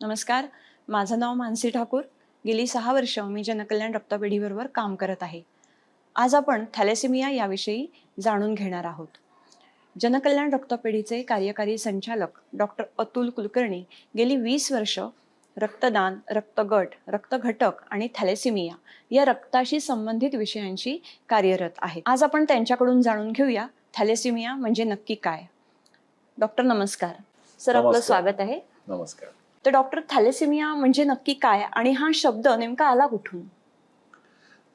नमस्कार माझं नाव मानसी ठाकूर. गेली सहा वर्ष मी जनकल्याण रक्तपेढीबरोबर काम करत आहे. आज आपण थॅलेसेमिया याविषयी जाणून घेणार आहोत. जनकल्याण रक्तपेढीचे कार्यकारी संचालक डॉक्टर अतुल कुलकर्णी गेली वीस वर्ष रक्तदान रक्तगट रक्तघटक आणि थॅलेसिमिया या रक्ताशी संबंधित विषयांशी कार्यरत आहेत आज आपण त्यांच्याकडून जाणून घेऊया थॅलेसिमिया म्हणजे नक्की काय. डॉक्टर नमस्कार. सर आपलं. स्वागत आहे. नमस्कार. तर डॉक्टर थॅलेसिमिया म्हणजे नक्की काय? आणि हा शब्द नेमका आला कुठून?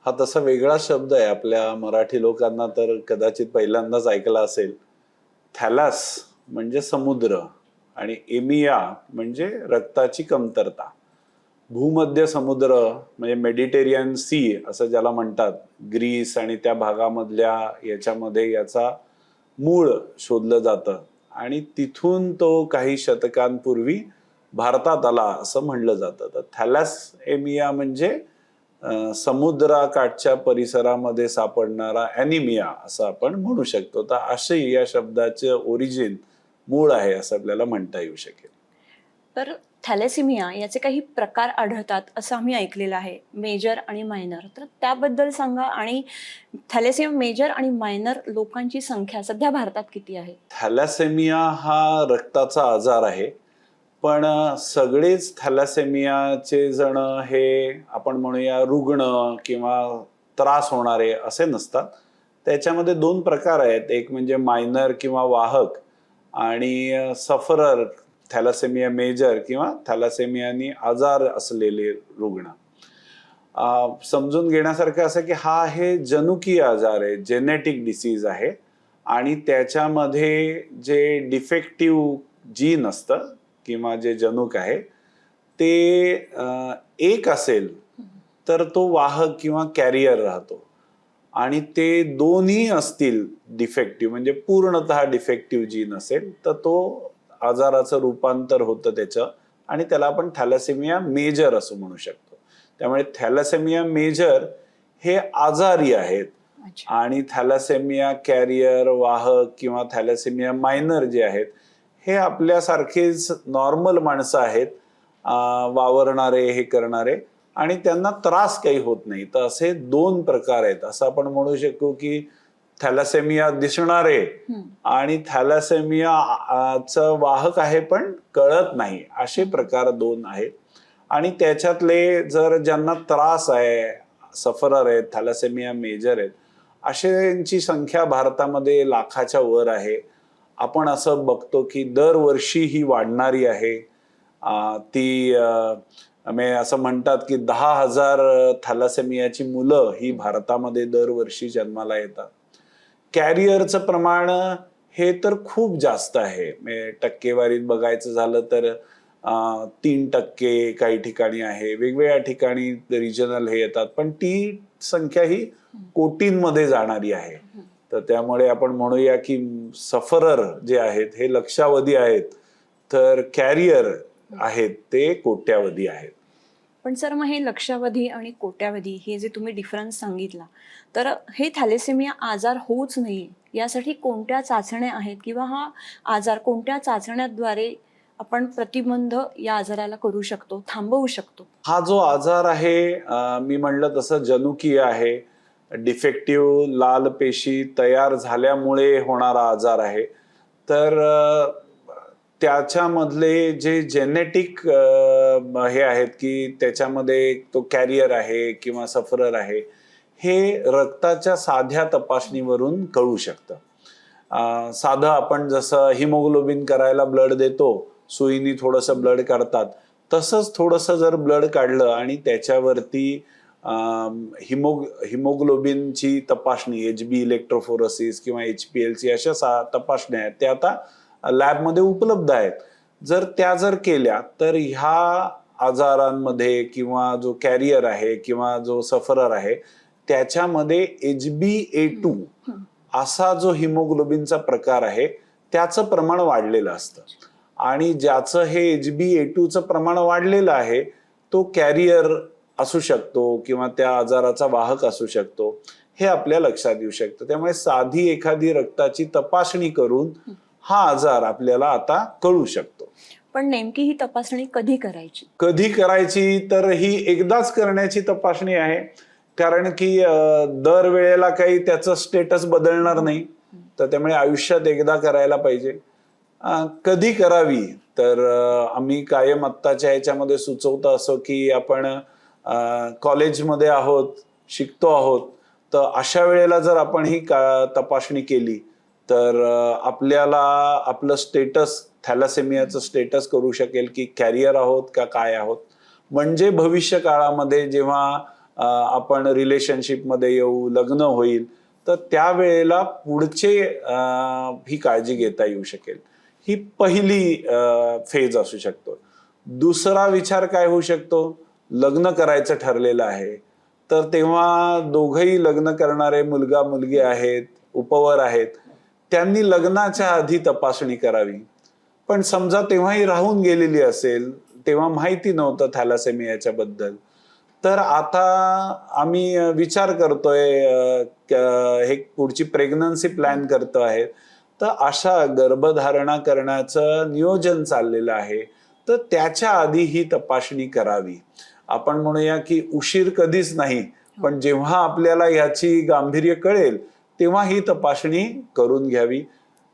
हा तसा वेगळा शब्द आहे. आपल्या मराठी लोकांना तर कदाचित पहिल्यांदाच ऐकला असेल. थॅलास म्हणजे समुद्र आणि एमिया म्हणजे रक्ताची कमतरता. भूमध्य समुद्र म्हणजे मेडिटेरियन सी असं ज्याला म्हणतात. ग्रीस आणि त्या भागामधल्या याच्यामध्ये याचा मूळ शोधलं जातं. आणि तिथून तो काही शतकांपूर्वी भारतात आला असं म्हणलं जातं. तर थॅलास एमिया म्हणजे समुद्राकाठच्या परिसरामध्ये सापडणारा ॲनिमिया असं आपण म्हणू शकतो. तर असे या शब्दाचे ओरिजिन मूळ आहे असं आपल्याला म्हणता येऊ शकेल. तर थॅलेसिमिया याचे काही प्रकार आढळतात असं आम्ही ऐकलेलं आहे मेजर आणि मायनर. तर त्याबद्दल सांगा आणि थॅलेसिमिया मेजर आणि मायनर लोकांची संख्या सध्या भारतात किती आहे? थॅलासेमिया हा रक्ताचा आजार आहे. पण सगळेच थॅलासेमियाचे जण हे आपण म्हणूया रुग्ण किंवा त्रास होणारे असे नसतात. त्याच्यामध्ये दोन प्रकार आहेत. एक म्हणजे मायनर किंवा वाहक आणि सफरर थॅलासेमिया मेजर किंवा थॅलासेमियानी आजार असलेले रुग्ण. समजून घेण्यासारखं असं की हा आहे जनुकीय आजार आहे जेनेटिक डिसीज आहे आणि त्याच्यामध्ये जे डिफेक्टिव्ह जीन असतं किंवा जे जनुक आहे ते एक असेल तर तो वाहक किंवा कॅरियर राहतो. आणि ते दोन्ही असतील डिफेक्टिव्ह म्हणजे पूर्णतः डिफेक्टिव्ह जीन असेल तर तो आजाराचं रूपांतर होतं त्याचं आणि त्याला आपण थॅलासेमिया मेजर असं म्हणू शकतो. त्यामुळे थॅलासेमिया मेजर हे आजारी आहेत आणि थॅलासेमिया कॅरियर वाहक किंवा थॅलासेमिया मायनर जे आहेत हे आपल्यासारखेच नॉर्मल माणसं आहेत वावरणारे हे करणारे आणि त्यांना त्रास काही होत नाही. तर असे दोन प्रकार आहेत. असं आपण म्हणू शकू की थॅलासेमिया दिसणारे. आणि थॅलासेमिया अं, चं वाहक आहे पण कळत नाही. असे प्रकार दोन आहेत. आणि त्याच्यातले जर ज्यांना त्रास आहे सफरर आहेत थॅलासेमिया मेजर आहेत अशांची संख्या भारतामध्ये लाखाच्या वर आहे. आपण असं बघतो की दरवर्षी ही वाढणारी आहे. ती असं म्हणतात की दहा हजार थॅलासेमियाची मुलं ही भारतामध्ये दरवर्षी जन्माला येतात. कॅरियरचं प्रमाण हे तर खूप जास्त आहे. टक्केवारीत बघायचं झालं तर तीन टक्के काही ठिकाणी आहे. वेगवेगळ्या ठिकाणी रिजनल हे येतात. पण ती संख्या ही कोटींमध्ये जाणारी आहे. तर त्यामुळे आपण म्हणूया की सफरर जे आहेत हे लक्षावधी आहेत तर कॅरियर आहेत ते कोट्यावधी आहेत. पण सर मग हे लक्षावधी आणि कोट्यावधी हे जे तुम्ही डिफरन्स सांगितला तर हे थॅलेसेमिया आजार होऊच नये यासाठी कोणत्या चाचण्या आहेत किंवा हा आजार कोणत्या चाचण्याद्वारे आपण प्रतिबंध या आजाराला करू शकतो थांबवू शकतो? हा जो आजार आहे मी म्हणलं तसं जनुकीय आहे डिफेक्टिव्ह लाल पेशी तयार झाल्यामुळे होणारा आजार आहे. तर त्याच्यामधले जे जेनेटिक हे आहेत की त्याच्यामध्ये तो कॅरियर आहे किंवा सफरर आहे हे रक्ताच्या साध्या तपासणीवरून कळू शकतं. साधं आपण जसं हिमोग्लोबिन करायला ब्लड देतो सुईनी थोडंसं ब्लड काढतात तसंच थोडंसं जर ब्लड काढलं आणि त्याच्यावरती हिमो हिमोग्लोबिनची तपासणी एच बी इलेक्ट्रोफोरसिस किंवा एच पी एल सी अशा सा तपासण्या आहेत. त्या आता लॅबमध्ये उपलब्ध आहेत. जर त्या जर केल्या तर ह्या आजारांमध्ये किंवा जो कॅरियर आहे किंवा जो सफरर आहे त्याच्यामध्ये एच बी ए टू असा जो हिमोग्लोबिनचा प्रकार आहे त्याचं प्रमाण वाढलेलं असतं. आणि ज्याचं हे एच बी ए टूचं प्रमाण वाढलेलं आहे तो कॅरियर असू शकतो किंवा त्या आजाराचा वाहक असू शकतो हे आपल्या लक्षात येऊ शकतं. त्यामुळे साधी एखादी रक्ताची तपासणी करून हा आजार आपल्याला आता कळू शकतो. पण नेमकी ही तपासणी कधी करायची? कधी करायची तर ही एकदाच करण्याची तपासणी आहे. कारण की अं, दरवेळेला काही त्याचं स्टेटस बदलणार नाही. तर त्यामुळे आयुष्यात एकदा करायला पाहिजे. कधी करावी? तर आम्ही कायम आत्ताच्या ह्याच्यामध्ये सुचवतो असं की आपण कॉलेजमध्ये आहोत शिकतो आहोत तर अशा वेळेला जर आपण ही का तपासणी केली तर आपल्याला आपलं स्टेटस थॅलासेमियाचं स्टेटस करू शकेल की कॅरियर आहोत का काय आहोत. म्हणजे भविष्य काळामध्ये जेव्हा आपण रिलेशनशिपमध्ये येऊ लग्न होईल तर त्यावेळेला पुढचे ही काळजी घेता येऊ शकेल. ही पहिली फेज असू शकतो. दुसरा विचार काय होऊ शकतो? लग्न करायचं ठरलेलं आहे. तर तेव्हा दोघही लग्न करणारे मुलगा मुलगी आहेत उपवर आहेत. त्यांनी लग्नाच्या आधी तपासणी करावी. पण समजा तेव्हाही राहून गेलेली असेल तेव्हा माहिती नव्हतं थॅलासेमियाच्या बद्दल तर आता आम्ही विचार करतोय हे पुढची प्रेग्नन्सी प्लॅन करतो आहे तर अशा गर्भधारणा करण्याचं नियोजन चाललेलं आहे. तर त्याच्या आधी ही तपासणी करावी. आपण म्हणूया की उशीर कधीच नाही. पण जेव्हा आपल्याला याची गांभीर्य कळेल तेव्हा ही तपासणी करून घ्यावी.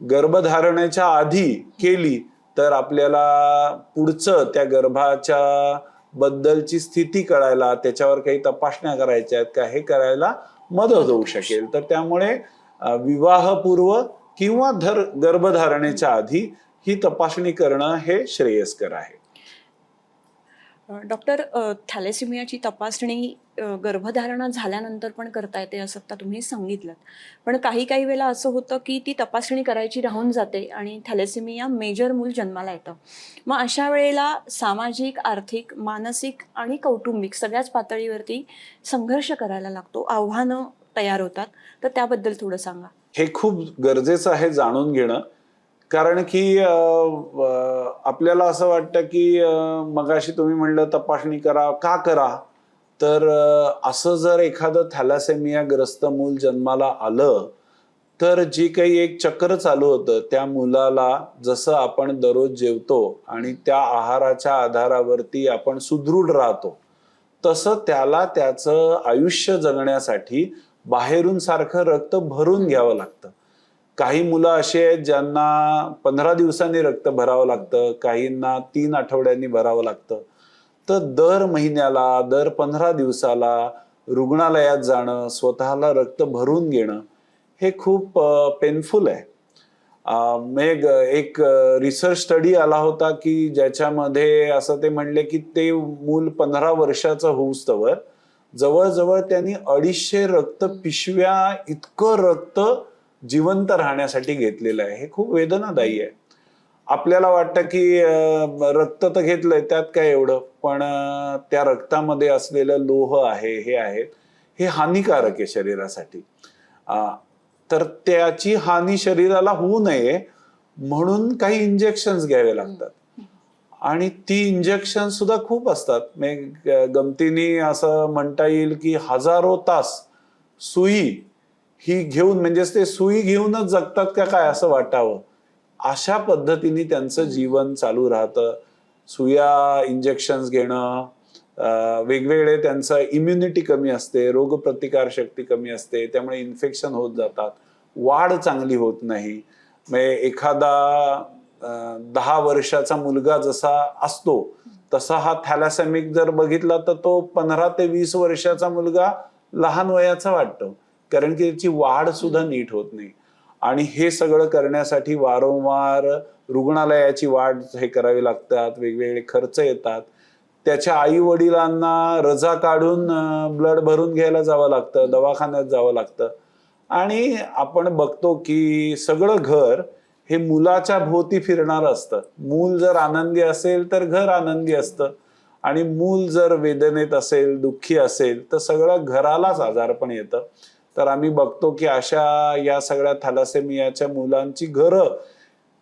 गर्भधारणेच्या आधी केली तर आपल्याला पुढचं त्या गर्भाच्या बद्दलची स्थिती कळायला त्याच्यावर काही तपासण्या करायच्या आहेत का हे करायला मदत होऊ शकेल. तर त्यामुळे विवाहपूर्व किंवा धर गर्भधारणेच्या आधी ही तपासणी करणं हे श्रेयस्कर आहे. डॉक्टर थॅलेसिमियाची तपासणी गर्भधारणा झाल्यानंतर पण करता येते असं आता तुम्ही सांगितलं. पण काही काही वेळेला असं होतं की ती तपासणी करायची राहून जाते आणि थॅलेसिमिया मेजर मूल जन्माला येतं. मग अशा वेळेला सामाजिक आर्थिक मानसिक आणि कौटुंबिक सगळ्याच पातळीवरती संघर्ष करायला लागतो आव्हानं तयार होतात. तर त्याबद्दल थोडं सांगा. हे खूप गरजेचं आहे जाणून घेणं. कारण की आपल्याला असं वाटतं की मगाशी तुम्ही म्हणलं तपासणी करा का करा? तर असं जर एखादं थॅलासेमियाग्रस्त मूल जन्माला आलं तर जी काही एक चक्र चालू होतं त्या मुलाला जसं आपण दररोज जेवतो आणि त्या आहाराच्या आधारावरती आपण सुदृढ राहतो तसं त्याला त्याचं आयुष्य जगण्यासाठी बाहेरून सारखं रक्त भरून घ्यावं लागतं. काही मुलं अशी आहेत ज्यांना पंधरा दिवसांनी रक्त भरावं लागतं काहींना तीन आठवड्यांनी भरावं लागतं. तर दर महिन्याला दर पंधरा दिवसाला रुग्णालयात जाणं स्वतःला रक्त भरून घेणं हे खूप पेनफुल आहे. अं, एक रिसर्च स्टडी आला होता की ज्याच्यामध्ये असं ते म्हणले की ते मूल पंधरा वर्षाचं होऊस्तवर जवळजवळ त्यांनी अडीचशे रक्त पिशव्या इतकं रक्त जिवंत राहण्यासाठी घेतलेलं आहे. हे खूप वेदनादायी आहे. आपल्याला वाटतं की रक्त तर घेतलंय त्यात काय एवढं? पण त्या रक्तामध्ये असलेलं लोह आहे हे आहेत हे हानिकारक आहे शरीरासाठी. तर त्याची हानी शरीराला होऊ नये म्हणून काही इंजेक्शन्स घ्यावे लागतात. आणि ती इंजेक्शन सुद्धा खूप असतात. गमतीने असं म्हणता येईल की हजारो तास सुई ही घेऊन म्हणजेच ते सुई घेऊनच जगतात का काय असं वाटावं? अशा पद्धतीने त्यांचं जीवन चालू राहतं. सुया इंजेक्शन घेणं वेगवेगळे त्यांचं इम्युनिटी कमी असते रोगप्रतिकार शक्ती कमी असते त्यामुळे इन्फेक्शन होत जातात. वाढ चांगली होत नाही. म्हणजे एखादा दहा वर्षाचा मुलगा जसा असतो तसा हा थॅलासेमिक जर बघितला तर तो पंधरा ते वीस वर्षाचा मुलगा लहान वयाचा वाटतो. कारण की त्याची वाढ सुद्धा नीट होत नाही. आणि हे सगळं करण्यासाठी वारंवार रुग्णालयाची वाढ हे करावी लागतात वेगवेगळे खर्च येतात. त्याच्या आई वडिलांना रजा काढून ब्लड भरून घ्यायला जावं लागतं दवाखान्यात जावं लागतं. आणि आपण बघतो की सगळं घर हे मुलाच्या भोवती फिरणार असतं. मूल जर आनंदी असेल तर घर आनंदी असतं. आणि मूल जर वेदनेत असेल दुःखी असेल तर सगळं घरालाच आजारपण येतं. तर आम्ही बघतो की अशा या सगळ्या थॅलासेमियाच्या मुलांची घरं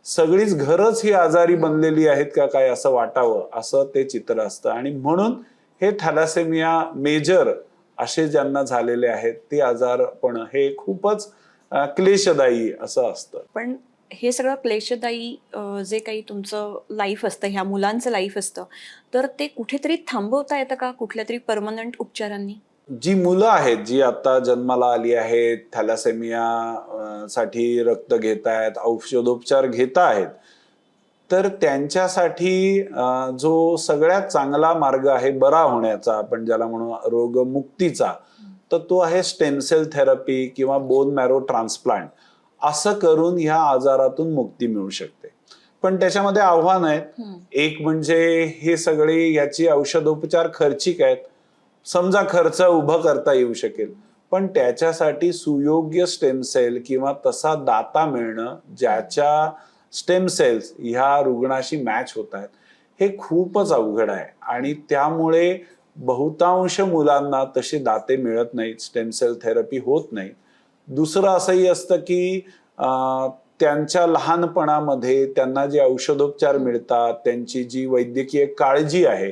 सगळीच घरच ही आजारी बनलेली आहेत का काय असं वाटावं असं ते चित्र असतं. आणि म्हणून हे थॅलासेमिया मेजर असे ज्यांना झालेले आहेत ते आजारपण हे खूपच क्लेशदायी असं असतं. पण हे सगळं क्लेशदायी जे काही तुमचं लाईफ असतं ह्या मुलांचं लाईफ असतं तर ते कुठेतरी थांबवता येतं का कुठल्या तरी परमनंट उपचारांनी? जी मुलं आहेत जी आता जन्माला आली आहेत थॅलासेमिया साठी रक्त घेत आहेत औषधोपचार घेत आहेत तर त्यांच्यासाठी जो सगळ्यात चांगला मार्ग आहे बरा होण्याचा आपण ज्याला म्हणू रोगमुक्तीचा तर तो आहे स्टेमसेल थेरपी किंवा बोन मॅरो ट्रान्सप्लांट. असं करून ह्या आजारातून मुक्ती मिळू शकते. पण त्याच्यामध्ये आव्हान आहेत. एक म्हणजे हे सगळे याची औषधोपचार खर्चिक आहेत. समजा खर्च उभं करता येऊ शकेल. पण त्याच्यासाठी सुयोग्य स्टेम सेल किंवा तसा दाता मिळणं ज्याच्या स्टेम सेल्स ह्या रुग्णाशी मॅच होत आहेत हे खूपच अवघड आहे. आणि त्यामुळे बहुतांश मुलांना तसे दाते मिळत नाहीत स्टेम सेल थेरपी होत नाही. दुसरं असंही असतं की त्यांच्या लहानपणामध्ये त्यांना जे औषधोपचार मिळतात त्यांची जी वैद्यकीय काळजी आहे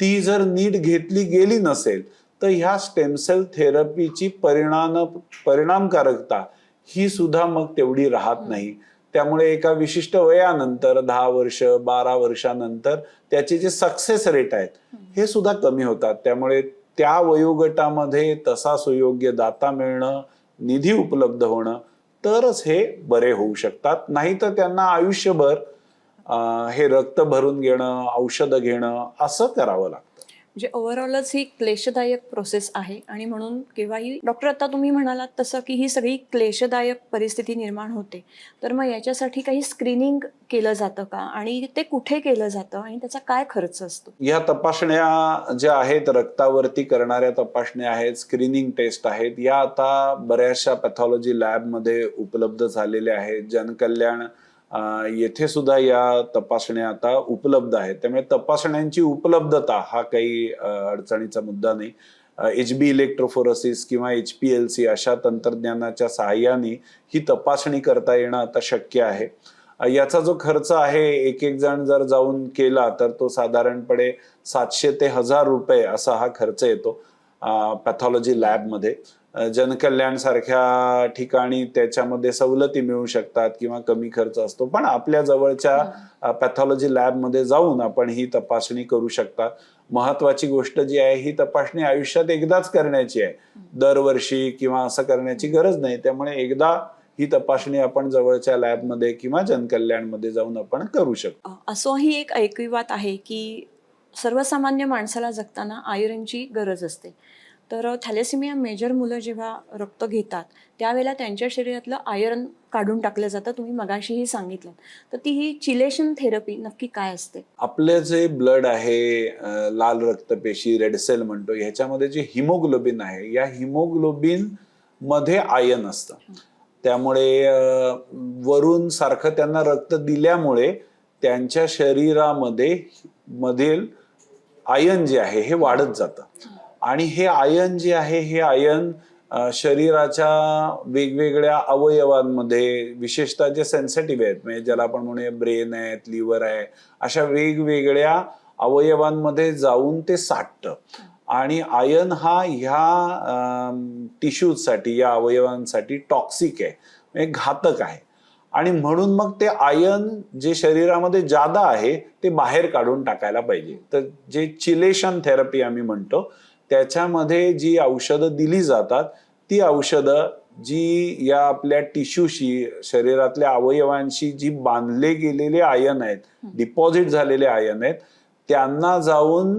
ती जर नीट घेतली गेली नसेल तर ह्या स्टेमसेल थेरपीची परिणाम परिणामकारकता ही सुद्धा मग तेवढी राहत नाही. त्यामुळे एका विशिष्ट वयानंतर दहा वर्ष बारा वर्षानंतर त्याचे जे सक्सेस रेट आहेत हे सुद्धा कमी होतात. त्यामुळे त्या वयोगटामध्ये तसा सुयोग्य दाता मिळणं निधी उपलब्ध होणं तरच हे बरे होऊ शकतात. नाही तर त्यांना आयुष्यभर हे रक्त भरून घेणं औषधं घेणं असं करावं लागतं. म्हणजे ओव्हरऑलच ही क्लेशदायक प्रोसेस आहे आणि म्हणून केव्हाही डॉक्टर आता तुम्ही म्हणालात तसं की ही सगळी क्लेशदायक परिस्थिती निर्माण होते. तर मग याच्यासाठी काही स्क्रीनिंग केलं जातं का? आणि ते कुठे केलं जातं आणि त्याचा काय खर्च असतो? या तपासण्या ज्या आहेत रक्तावरती करणाऱ्या तपासण्या आहेत स्क्रीनिंग टेस्ट आहेत या आता बऱ्याचशा पॅथॉलॉजी लॅबमध्ये उपलब्ध झालेल्या आहेत. जनकल्याण येथे सुद्धा या तपासण्या आता उपलब्ध आहेत. त्यामुळे तपासण्यांची उपलब्धता हा काही अडचणीचा मुद्दा नाही. एच बी इलेक्ट्रोफोरसिस किंवा एच पी एल सी अशा तंत्रज्ञानाच्या सहाय्याने ही तपासणी करता येणं आता शक्य आहे. याचा जो खर्च आहे एक एक जण जर जाऊन केला तर तो साधारणपणे सातशे ते हजार रुपये असा हा खर्च येतो पॅथॉलॉजी लॅबमध्ये. जनकल्याण सारख्या ठिकाणी त्याच्यामध्ये सवलती मिळू शकतात किंवा कमी खर्च असतो. पण आपल्या जवळच्या पॅथॉलॉजी लॅबमध्ये जाऊन आपण ही तपासणी करू शकता. महत्वाची गोष्ट जी आहे ही तपासणी आयुष्यात एकदाच करण्याची आहे. दरवर्षी किंवा असं करण्याची गरज नाही. त्यामुळे एकदा ही तपासणी आपण जवळच्या लॅबमध्ये किंवा जनकल्याणमध्ये जाऊन आपण करू शकतो. असंही एक ऐकिवात आहे की सर्वसामान्य माणसाला जगताना आयरनची गरज असते. तर थॅलेसिमिया मेजर मुलं जेव्हा रक्त घेतात त्यावेळेला त्यांच्या शरीरातलं आयरन काढून टाकलं जातं तुम्ही मगाशीही सांगितलं. तर ती ही चिलेशन थेरपी नक्की काय असते? आपले जे ब्लड आहे लाल रक्तपेशी रेड सेल म्हणतो ह्याच्यामध्ये जे हिमोग्लोबिन आहे या हिमोग्लोबिनमध्ये आयन असतं. त्यामुळे वरून सारखं त्यांना रक्त दिल्यामुळे त्यांच्या शरीरामध्ये मधील आयन जे आहे हे वाढत जातं. आणि हे आयन जे आहे हे आयन शरीराच्या वेगवेगळ्या अवयवांमध्ये विशेषतः जे सेन्सिटिव्ह आहेत म्हणजे ज्याला आपण म्हणूया ब्रेन आहेत लिव्हर आहे अशा वेगवेगळ्या अवयवांमध्ये जाऊन ते साठतं. आणि आयन हा ह्या टिश्यूजसाठी या अवयवांसाठी टॉक्सिक आहे म्हणजे घातक आहे. आणि म्हणून मग ते आयन जे शरीरामध्ये जादा आहे ते बाहेर काढून टाकायला पाहिजे. तर जे चिलेशन थेरपी आम्ही म्हणतो त्याच्यामध्ये जी औषधं दिली जातात ती औषधं जी या आपल्या टिश्यूशी शरीरातल्या अवयवांशी जी बांधले गेलेले आयन आहेत डिपॉझिट झालेले आयन आहेत त्यांना जाऊन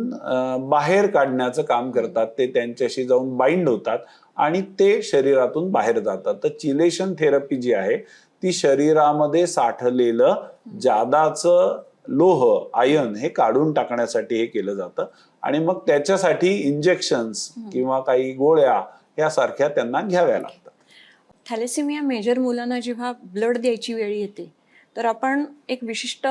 बाहेर काढण्याचं काम करतात. ते त्यांच्याशी जाऊन बाइंड होतात आणि ते शरीरातून बाहेर जातात. तर चिलेशन थेरपी जी आहे ती शरीरामध्ये साठलेलं जादाचं लोह आयन हे काढून टाकण्यासाठी हे केलं जातं. आणि मग त्याच्यासाठी इंजेक्शन्स किंवा काही गोळ्या यासारख्या त्यांना घ्याव्या लागतात. थॅलेसिमिया मेजर मुलांना जेव्हा ब्लड द्यायची वेळ येते तर आपण एक विशिष्ट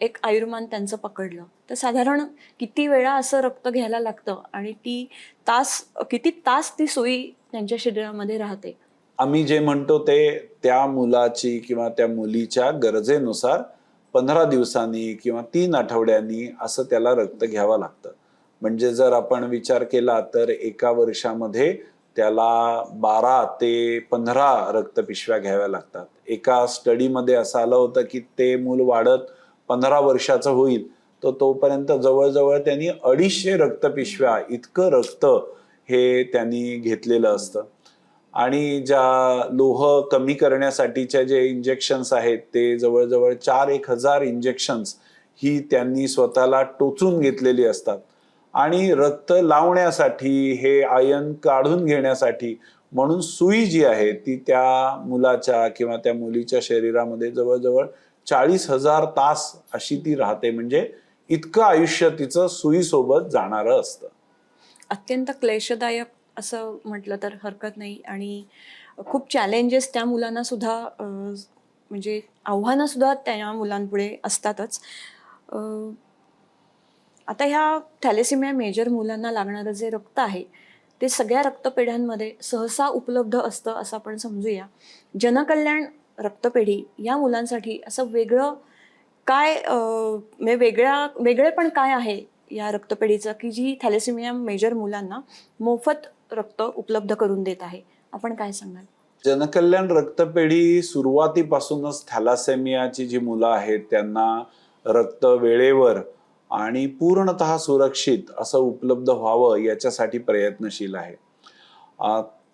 एक आयुर्मान त्यांचं पकडलं. तर साधारण किती वेळा असं रक्त घ्यायला लागतं आणि ती तास किती तास ती सोयी त्यांच्या शरीरामध्ये राहते? आम्ही जे म्हणतो ते त्या मुलाची किंवा त्या मुलीच्या गरजेनुसार पंधरा दिवसांनी किंवा तीन आठवड्यांनी असं त्याला रक्त घ्यावं लागतं. म्हणजे जर आपण विचार केला तर एका वर्षामध्ये त्याला बारा ते पंधरा रक्तपिशव्या घ्याव्या लागतात. एका स्टडीमध्ये असं आलं होतं की ते मूल वाढत पंधरा वर्षाचं होईल तर तोपर्यंत जवळजवळ त्यांनी अडीचशे रक्तपिशव्या इतकं रक्त हे त्यांनी घेतलेलं असतं. आणि ज्या लोह कमी करण्यासाठीच्या जे इंजेक्शन्स आहेत ते जवळजवळ चार एक हजार इंजेक्शन्स ही त्यांनी स्वतःला टोचून घेतलेली असतात. आणि रक्त लावण्यासाठी हे आयन काढून घेण्यासाठी म्हणून सुई जी आहे ती त्या मुलाच्या किंवा त्या मुलीच्या शरीरामध्ये जवळजवळ चाळीस हजार तास अशी ती राहते. म्हणजे इतकं आयुष्य तिचं सुईसोबत जाणारं असतं. अत्यंत क्लेशदायक असं म्हटलं तर हरकत नाही. आणि खूप चॅलेंजेस त्या मुलांना सुद्धा म्हणजे आव्हानं सुद्धा त्या मुलांपुढे असतातच. आता ह्या थॅलेसिमिया मेजर मुलांना लागणारं जे रक्त आहे ते सगळ्या रक्तपेढ्यांमध्ये सहसा उपलब्ध असतं असं आपण समजूया. जनकल्याण रक्तपेढी या मुलांसाठी असं वेगळं काय म्हणजे वेगळ्या वेगळेपण काय आहे या रक्तपेढीचं की जी थॅलेसिमिया मेजर मुलांना मोफत रक्त उपलब्ध करून देत आहे? आपण काय सांगाल? जनकल्याण रक्तपेढी सुरुवातीपासूनच थॅलासेमियाची जी मुलं आहेत त्यांना रक्त वेळेवर आणि पूर्णतः सुरक्षित असं उपलब्ध व्हावं याच्यासाठी प्रयत्नशील आहे.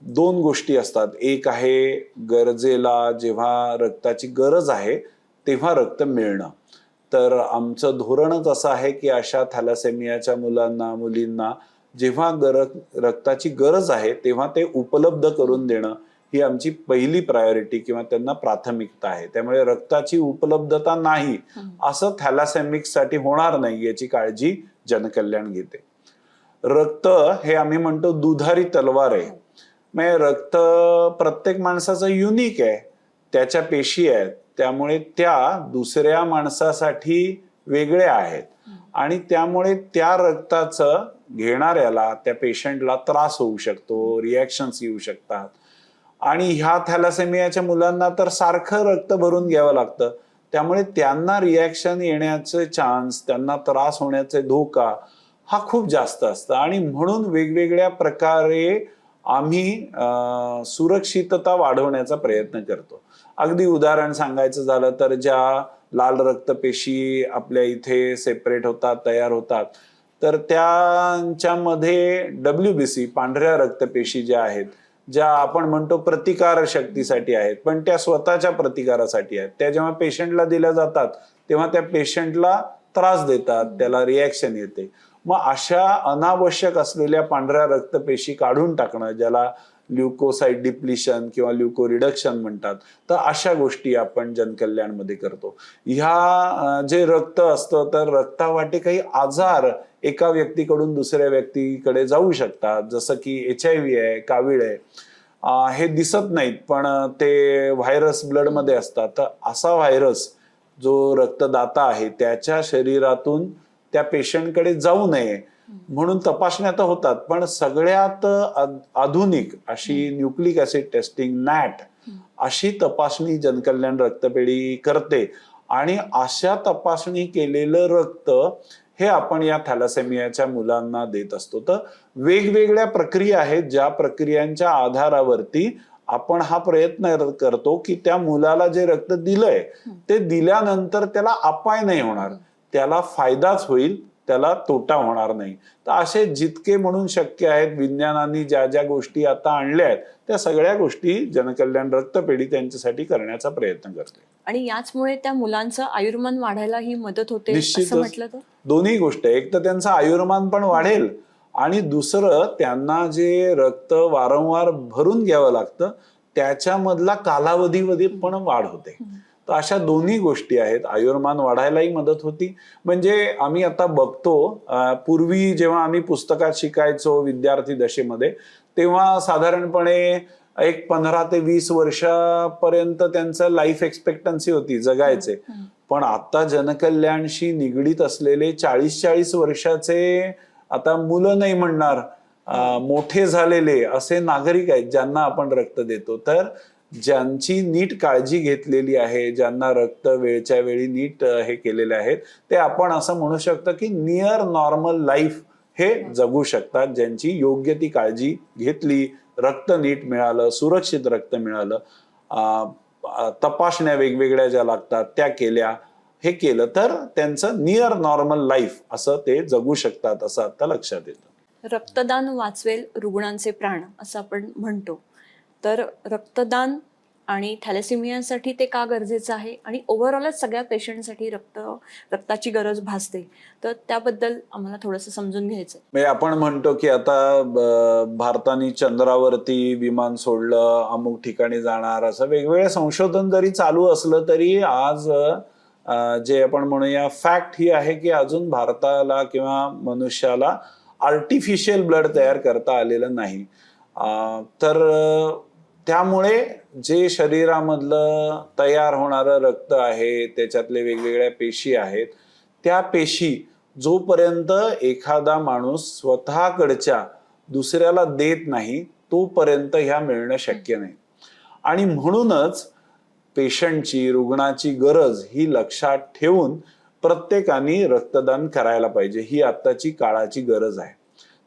दोन गोष्टी असतात. एक आहे गरजेला जेव्हा रक्ताची गरज आहे तेव्हा रक्त मिळणं. तर आमचं धोरणच असं आहे की अशा थॅलासेमियाच्या मुलांना मुलींना जेव्हा गर रक्ताची गरज आहे तेव्हा ते उपलब्ध करून देणं. ही आमची पहिली प्रायोरिटी किंवा त्यांना प्राथमिकता आहे. त्यामुळे रक्ताची उपलब्धता नाही. असं थॅलासेमिक्ससाठी होणार नाही याची काळजी जनकल्याण घेते. रक्त हे आम्ही म्हणतो दुधारी तलवार आहे. म्हणजे रक्त प्रत्येक माणसाचं युनिक आहे. त्याच्या पेशी आहेत. त्यामुळे त्या दुसऱ्या माणसासाठी वेगळ्या आहेत. आणि त्यामुळे त्या रक्ताचं घेणाऱ्याला त्या पेशंटला त्रास होऊ शकतो रिॲक्शन्स येऊ शकतात. आणि ह्या थॅलासेमियाच्या मुलांना तर सारखं रक्त भरून घ्यावं लागतं. त्यामुळे त्यांना रिॲक्शन येण्याचे चान्स त्यांना त्रास होण्याचे धोका हा खूप जास्त असतं. आणि म्हणून वेगवेगळ्या प्रकारे आम्ही सुरक्षितता वाढवण्याचा प्रयत्न करतो. अगदी उदाहरण सांगायचं झालं तर ज्या लाल रक्तपेशी आपल्या इथे सेपरेट होतात तयार होतात तर त्यांच्यामध्ये डब्ल्यू बी सी पांढऱ्या रक्तपेशी ज्या आहेत ज्या आपण म्हणतो प्रतिकार शक्तीसाठी आहेत पण त्या स्वतःच्या प्रतिकारासाठी आहेत. त्या जेव्हा पेशंटला दिल्या जातात तेव्हा त्या पेशंटला त्रास देतात त्याला रिॲक्शन येते. मग अशा अनावश्यक असलेल्या पांढऱ्या रक्तपेशी काढून टाकणं ज्याला ल्युकोसाईट डिप्लिशन किंवा ल्युको रिडक्शन म्हणतात. तर अशा गोष्टी आपण जनकल्याणमध्ये करतो. ह्या जे रक्त असतं तर रक्तावाटे काही आजार एका व्यक्तीकडून दुसऱ्या व्यक्तीकडे जाऊ शकतात. जसं की एच आय व्ही आहे कावीळ आहे. हे दिसत नाहीत पण ते व्हायरस ब्लडमध्ये असतात. तर असा व्हायरस जो रक्तदाता आहे त्याच्या शरीरातून त्या पेशंटकडे जाऊ नये. म्हणून तपासण्या तर होतात पण सगळ्यात आध- आधुनिक अशी न्यूक्लिक ऍसिड टेस्टिंग नॅट अशी तपासणी जनकल्याण रक्तपेढी करते. आणि अशा तपासणी केलेलं रक्त हे आपण या थॅलासेमियाच्या मुलांना देत असतो. तर वेगवेगळ्या प्रक्रिया आहेत ज्या प्रक्रियांच्या आधारावरती आपण हा प्रयत्न करतो की त्या मुलाला जे रक्त दिलंय ते दिल्यानंतर त्याला अपाय नाही होणार. त्याला फायदाच होईल. त्याला तोटा होणार नाही. तर असे जितके म्हणून शक्य आहेत विज्ञानाने ज्या ज्या गोष्टी आता आणल्या आहेत त्या सगळ्या गोष्टी जनकल्याण रक्तपेढी त्यांच्यासाठी करण्याचा प्रयत्न करते. आणि याचमुळे त्या मुलांचं आयुर्मान वाढायला ही मदत होते तर? दोन्ही गोष्ट एक तर त्यांचं आयुर्मान पण वाढेल आणि दुसरं त्यांना जे रक्त वारंवार भरून घ्यावं लागतं त्याच्यामधला कालावधीमध्ये पण वाढ होते. तर अशा दोन्ही गोष्टी आहेत. आयुर्मान वाढायलाही मदत होती. म्हणजे आम्ही आता बघतो पूर्वी जेव्हा आम्ही पुस्तकात शिकायचो विद्यार्थी दशेमध्ये तेव्हा साधारणपणे एक पंधरा ते वीस वर्षापर्यंत त्यांचं लाईफ एक्सपेक्टन्सी होती जगायचे. पण आता जनकल्याणशी निगडीत असलेले चाळीस चाळीस वर्षाचे आता मुलं नाही म्हणणार मोठे झालेले असे नागरिक आहेत ज्यांना आपण रक्त देतो. तर ज्यांची नीट काळजी घेतलेली आहे ज्यांना रक्त वेळच्या वेळी नीट हे केलेले आहेत ते आपण असं म्हणू शकतो की नियर नॉर्मल लाईफ हे जगू शकतात. ज्यांची योग्य ती काळजी घेतली रक्त नीट मिळालं सुरक्षित रक्त मिळालं तपासण्या वेगवेगळ्या ज्या लागतात त्या केल्या हे केलं तर त्यांचं नियर नॉर्मल लाईफ असं ते जगू शकतात असं आता लक्षात येतं. रक्तदान वाचवेल रुग्णांचे प्राण असं आपण म्हणतो. तर रक्तदान आणि थॅलेसिमियासाठी ते का गरजेचं आहे? आणि ओव्हरऑलच सगळ्या पेशंटसाठी रक्त रक्ताची गरज भासते. तर त्याबद्दल आम्हाला थोडंसं समजून घ्यायचं म्हणजे आपण म्हणतो की आता ब- भारताने चंद्रावरती विमान सोडलं अमुक ठिकाणी जाणार असं वेगवेगळं संशोधन जरी चालू असलं तरी आज जे आपण म्हणूया फॅक्ट ही आहे की अजून भारताला किंवा मनुष्याला आर्टिफिशियल ब्लड तयार करता आलेलं नाही. तर त्यामुळे जे शरीरामधलं तयार होणारं रक्त आहे त्याच्यातले वेगवेगळ्या पेशी आहेत त्या पेशी जोपर्यंत एखादा माणूस स्वतःकडच्या दुसऱ्याला देत नाही तोपर्यंत ह्या मिळणं शक्य नाही. आणि म्हणूनच पेशंटची रुग्णाची गरज ही लक्षात ठेवून प्रत्येकाने रक्तदान करायला पाहिजे ही आत्ताची काळाची गरज आहे.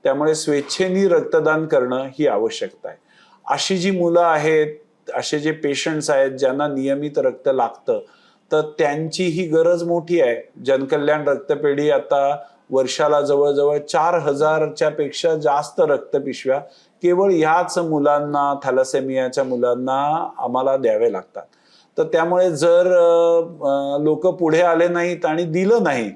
त्यामुळे स्वेच्छेने रक्तदान करणं ही आवश्यकता आहे. अशी जी मुलं आहेत असे जे पेशंट्स आहेत ज्यांना नियमित रक्त लागतं तर त्यांची ही गरज मोठी आहे. जनकल्याण रक्तपेढी आता वर्षाला जवळजवळ चार हजारच्या पेक्षा जास्त रक्तपिशव्या केवळ ह्याच मुलांना थॅलासेमियाच्या मुलांना आम्हाला द्यावे लागतात. तर त्यामुळे जर लोक पुढे आले नाहीत आणि दिलं नाही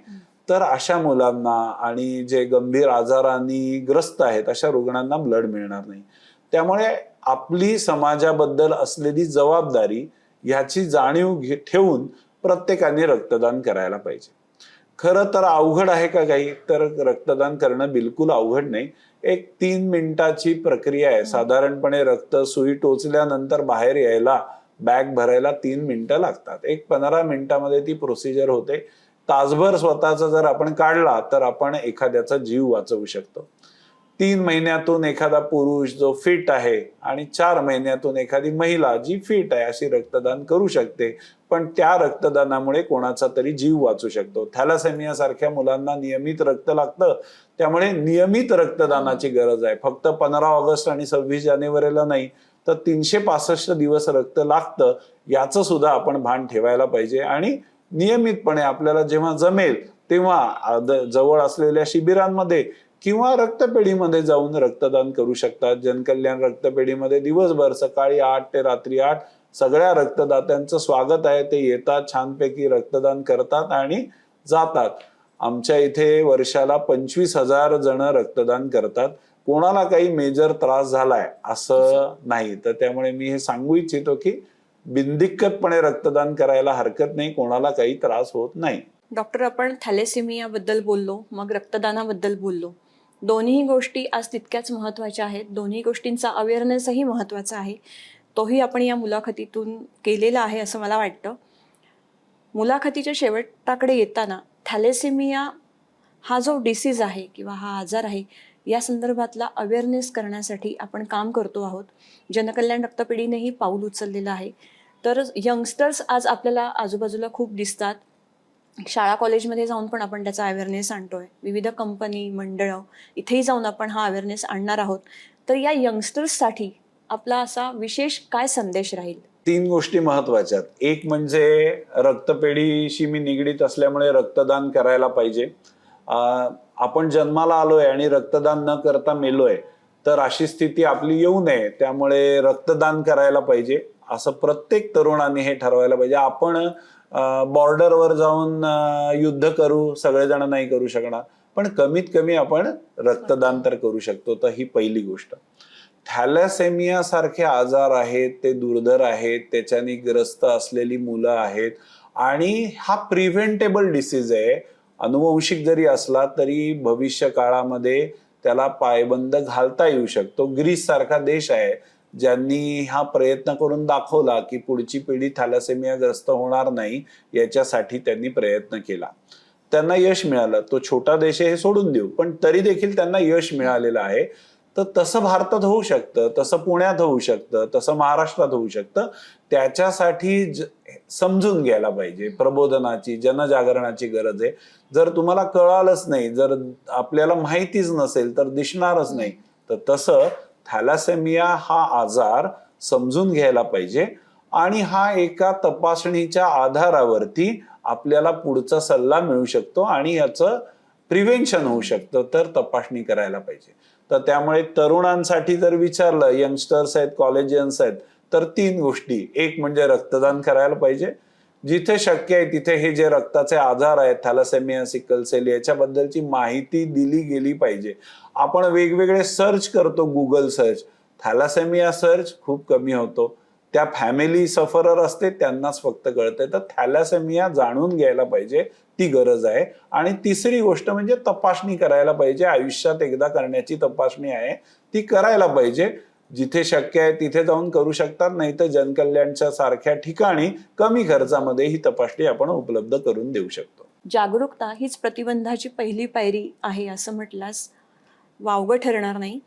तर अशा मुलांना आणि जे गंभीर आजारांनी ग्रस्त आहेत अशा रुग्णांना ब्लड मिळणार नाही. त्यामुळे आपली समाजाबद्दल असलेली जबाबदारी ह्याची जाणीव घे- ठेवून प्रत्येकाने रक्तदान करायला पाहिजे. खरं तर अवघड आहे का काही? तर रक्तदान करणं बिलकुल अवघड नाही. एक तीन मिनिटाची प्रक्रिया आहे. साधारणपणे रक्त सुई टोचल्यानंतर बाहेर यायला बॅग भरायला तीन मिनिटं लागतात. एक पंधरा मिनिटामध्ये ती प्रोसिजर होते. तासभर स्वतःचा जर आपण काढला तर आपण एखाद्याचा जीव वाचवू शकतो. तीन महिन्यातून एखादा पुरुष जो फिट आहे आणि चार महिन्यातून एखादी महिला जी फिट आहे अशी रक्तदान करू शकते. पण त्या रक्तदानामुळे कोणाचा तरी जीव वाचू शकतो. थॅलासेमिया सारख्या मुलांना नियमित रक्त लागतं. त्यामुळे नियमित रक्तदानाची गरज आहे. फक्त पंधरा ऑगस्ट आणि सव्वीस जानेवारीला नाही तर तीनशे पासष्ट दिवस रक्त लागतं याचं सुद्धा आपण भान ठेवायला पाहिजे. आणि नियमितपणे आपल्याला जेव्हा जमेल तेव्हा आद- जवळ असलेल्या शिबिरांमध्ये किंवा रक्तपेढीमध्ये जाऊन रक्तदान करू शकतात. जनकल्याण रक्तपेढीमध्ये दिवसभर सकाळी आठ ते रात्री आठ सगळ्या रक्तदात्यांचं स्वागत आहे. ते येतात छानपैकी रक्तदान करतात आणि जातात. आमच्या इथे वर्षाला पंचवीस हजार जण रक्तदान करतात. कोणाला काही मेजर त्रास झालाय असं नाही. तर त्यामुळे मी हे सांगू इच्छितो की बिनदिक्कतपणे रक्तदान करायला हरकत नाही. कोणाला काही त्रास होत नाही. डॉक्टर आपण थॅलेसिमियाबद्दल बोललो मग रक्तदानाबद्दल बोललो. दोन्ही गोष्टी आज तितक्याच महत्त्वाच्या आहेत. दोन्ही गोष्टींचा अवेअरनेसही महत्त्वाचा आहे. तोही आपण या मुलाखतीतून केलेला आहे असं मला वाटतं. मुलाखतीच्या शेवटाकडे येताना थॅलेसेमिया हा जो डिसीज आहे किंवा हा आजार आहे या संदर्भातला अवेअरनेस करण्यासाठी आपण काम करतो आहोत. जनकल्याण रक्तपेढीनेही पाऊल उचललेलं आहे. तर यंगस्टर्स आज आपल्याला आजूबाजूला खूप दिसतात. शाळा कॉलेजमध्ये जाऊन पण आपण त्याचा अवेअरनेस आणतोय. विविध कंपनी मंडळं इथेही जाऊन आपण हा अवेअरनेस आणणार आहोत. तर या यंगस्टर्ससाठी आपला असा विशेष काय संदेश राहील? तीन गोष्टी महत्त्वाच्या आहेत. एक म्हणजे रक्तपेढीशी मी निगडीत असल्यामुळे रक्तदान करायला पाहिजे. आपण जन्माला आलोय आणि रक्तदान न करता मेलोय तर अशी स्थिती आपली येऊ नये. त्यामुळे रक्तदान करायला पाहिजे. असं प्रत्येक तरुणाने हे ठरवायला पाहिजे. आपण बॉर्डरवर जाऊन युद्ध करू सगळेजण नाही करू शकणार. पण कमीत कमी आपण रक्तदान तर करू शकतो. तर ही पहिली गोष्ट. थॅलॅसेमिया सारखे आजार आहेत ते दुर्धर आहेत त्याच्याने ग्रस्त असलेली मुलं आहेत आणि हा प्रिव्हेंटेबल डिसीज आहे. अनुवंशिक जरी असला तरी भविष्य काळामध्ये त्याला पायबंद घालता येऊ शकतो. ग्रीस सारखा देश आहे. ज्यांनी हा प्रयत्न करून दाखवला की पुढची पिढी थॅलासेमिया ग्रस्त होणार नाही याच्यासाठी त्यांनी प्रयत्न केला. त्यांना यश मिळालं. तो छोटा देश आहे हे सोडून देऊ. पण तरी देखील त्यांना यश मिळालेलं आहे. तर तसं भारतात होऊ शकतं तसं पुण्यात होऊ शकतं तसं महाराष्ट्रात होऊ शकतं. त्याच्यासाठी समजून घ्यायला पाहिजे. प्रबोधनाची जनजागरणाची गरज आहे. जर तुम्हाला कळालंच नाही जर आपल्याला माहितीच नसेल तर दिसणारच नाही. तर तसं थॅलासेमिया हा आजार समजून घ्यायला पाहिजे आणि हा एका तपासणीच्या आधारावरती आपल्याला पुढचा सल्ला मिळू शकतो आणि याचं प्रिव्हेन्शन होऊ शकतं तर तपासणी करायला पाहिजे. तर त्यामुळे तरुणांसाठी जर विचारलं यंगस्टर्स आहेत कॉलेजियन्स आहेत तर तीन गोष्टी. एक म्हणजे रक्तदान करायला पाहिजे. जिथे शक्य आहे तिथे हे जे रक्ताचे आजार आहेत थॅलासेमिया सिकल सेल याच्याबद्दलची माहिती दिली गेली पाहिजे. आपण वेगवेगळे सर्च करतो गुगल सर्च थॅलासेमिया सर्च खूप कमी होतो. त्या फॅमिली सफरर असते त्यांनाच फक्त कळते तर थॅलासेमिया जाणून घ्यायला पाहिजे ती गरज आहे. आणि तिसरी गोष्ट म्हणजे तपासणी करायला पाहिजे. आयुष्यात एकदा करण्याची तपासणी आहे ती करायला पाहिजे. जिथे शक्य आहे तिथे जाऊन करू शकतात. नाही तर जनकल्याणच्या सारख्या ठिकाणी कमी खर्चामध्ये ही तपासणी आपण उपलब्ध करून देऊ शकतो. जागरूकता हीच प्रतिबंधाची पहिली पायरी आहे असं म्हटल्यास वावगं ठरणार नाही.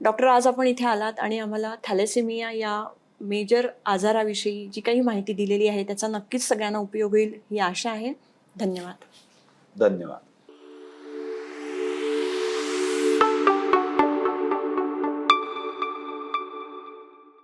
डॉक्टर आज आपण इथे आलात आणि आम्हाला थॅलेसेमिया या मेजर आजाराविषयी जी काही माहिती दिलेली आहे त्याचा नक्कीच सगळ्यांना उपयोग होईल ही आशा आहे. धन्यवाद. धन्यवाद.